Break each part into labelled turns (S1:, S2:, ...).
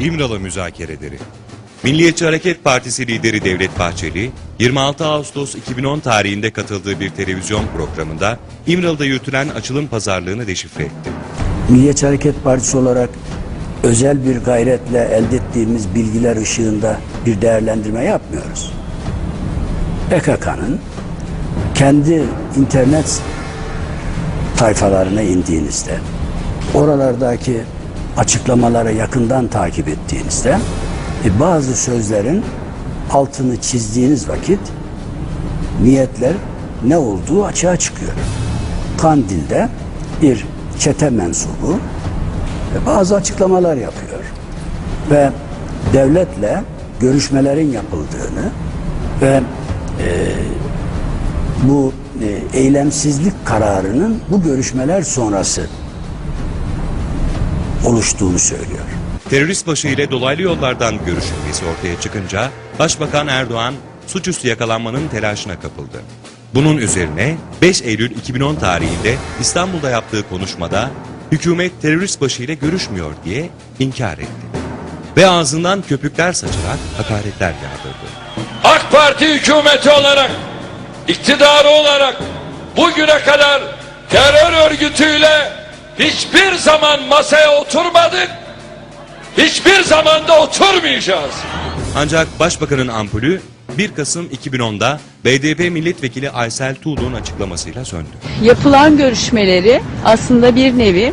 S1: İmralı müzakereleri. Milliyetçi Hareket Partisi lideri Devlet Bahçeli, 26 Ağustos 2010 tarihinde katıldığı bir televizyon programında İmralı'da yürütülen açılım pazarlığını deşifre etti.
S2: Milliyetçi Hareket Partisi olarak özel bir gayretle elde ettiğimiz bilgiler ışığında bir değerlendirme yapmıyoruz. PKK'nın kendi internet sayfalarına indiğinizde, oralardaki açıklamaları yakından takip ettiğinizde e, bazı sözlerin altını çizdiğiniz vakit niyetler ne olduğu açığa çıkıyor. Kandil'de bir çete mensubu ve bazı açıklamalar yapıyor. Ve devletle görüşmelerin yapıldığını ve e, bu e, eylemsizlik kararının bu görüşmeler sonrası oluştuğunu söylüyor.
S1: Terörist başı ile dolaylı yollardan görüşülmesi ortaya çıkınca Başbakan Erdoğan suçüstü yakalanmanın telaşına kapıldı. Bunun üzerine 5 Eylül 2010 tarihinde İstanbul'da yaptığı konuşmada hükümet terörist başı ile görüşmüyor diye inkar etti. Ve ağzından köpükler saçarak hakaretler yağdırdı.
S3: AK Parti hükümeti olarak, iktidarı olarak bugüne kadar terör örgütüyle hiçbir zaman masaya oturmadık, hiçbir zaman da oturmayacağız.
S1: Ancak Başbakanın ampulü 1 Kasım 2010'da BDP milletvekili Aysel Tuğlu'nun açıklamasıyla söndü.
S4: yapılan görüşmeleri aslında bir nevi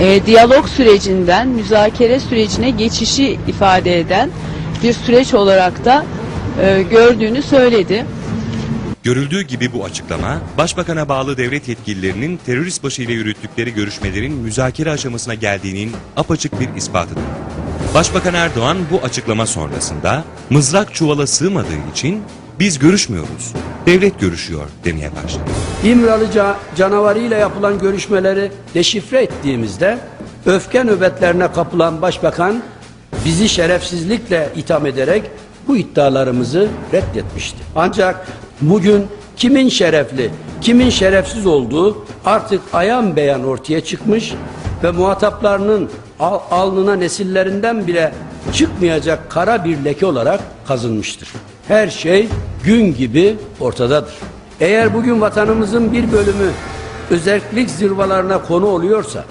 S4: e, diyalog sürecinden müzakere sürecine geçişi ifade eden bir süreç olarak da e, gördüğünü söyledi.
S1: Görüldüğü gibi bu açıklama, Başbakan'a bağlı devlet yetkililerinin terörist başı ile yürüttükleri görüşmelerin müzakere aşamasına geldiğinin apaçık bir ispatıdır. Başbakan Erdoğan bu açıklama sonrasında mızrak çuvala sığmadığı için biz görüşmüyoruz, devlet görüşüyor demeye başladı.
S5: İmralıca canavarıyla yapılan görüşmeleri deşifre ettiğimizde öfke nöbetlerine kapılan başbakan bizi şerefsizlikle itham ederek bu iddialarımızı reddetmişti. Ancak bugün kimin şerefli, kimin şerefsiz olduğu artık ayan beyan ortaya çıkmış ve muhataplarının al- alnına nesillerinden bile çıkmayacak kara bir leke olarak kazınmıştır. Her şey gün gibi ortadadır. Eğer bugün vatanımızın bir bölümü özellik zırvalarına konu oluyorsa,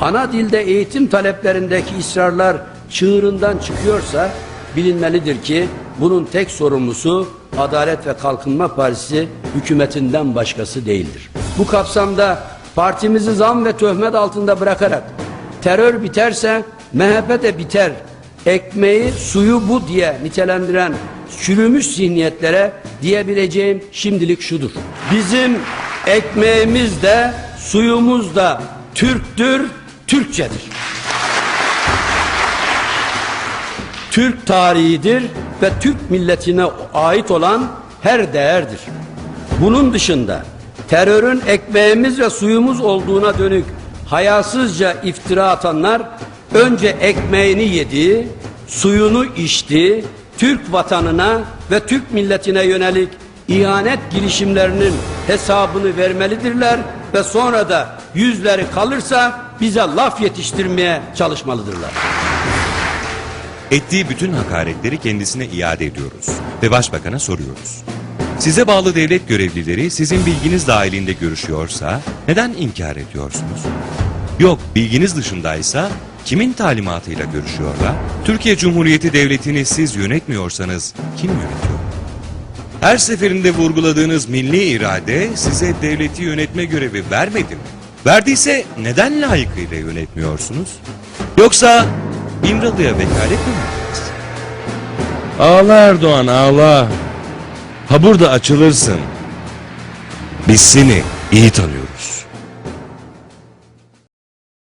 S5: ana dilde eğitim taleplerindeki ısrarlar çığırından çıkıyorsa bilinmelidir ki bunun tek sorumlusu Adalet ve Kalkınma Partisi hükümetinden başkası değildir. Bu kapsamda partimizi zam ve töhmet altında bırakarak terör biterse MHP de biter, ekmeği suyu bu diye nitelendiren çürümüş zihniyetlere diyebileceğim şimdilik şudur. Bizim ekmeğimiz de suyumuz da Türktür, Türkçedir. Türk tarihidir ve Türk milletine ait olan her değerdir. Bunun dışında terörün ekmeğimiz ve suyumuz olduğuna dönük hayasızca iftira atanlar önce ekmeğini yedi, suyunu içti, Türk vatanına ve Türk milletine yönelik ihanet girişimlerinin hesabını vermelidirler ve sonra da yüzleri kalırsa bize laf yetiştirmeye çalışmalıdırlar.
S1: Ettiği bütün hakaretleri kendisine iade ediyoruz ve başbakana soruyoruz. Size bağlı devlet görevlileri sizin bilginiz dahilinde görüşüyorsa neden inkar ediyorsunuz? Yok bilginiz dışındaysa kimin talimatıyla görüşüyorlar? Türkiye Cumhuriyeti Devleti'ni siz yönetmiyorsanız kim yönetiyor? Her seferinde vurguladığınız milli irade size devleti yönetme görevi vermedi mi? Verdiyse neden layıkıyla yönetmiyorsunuz? Yoksa İmralı'ya vekalet mi verdiniz? Ağla Erdoğan ağla. Ha burada açılırsın. Biz seni iyi tanıyoruz.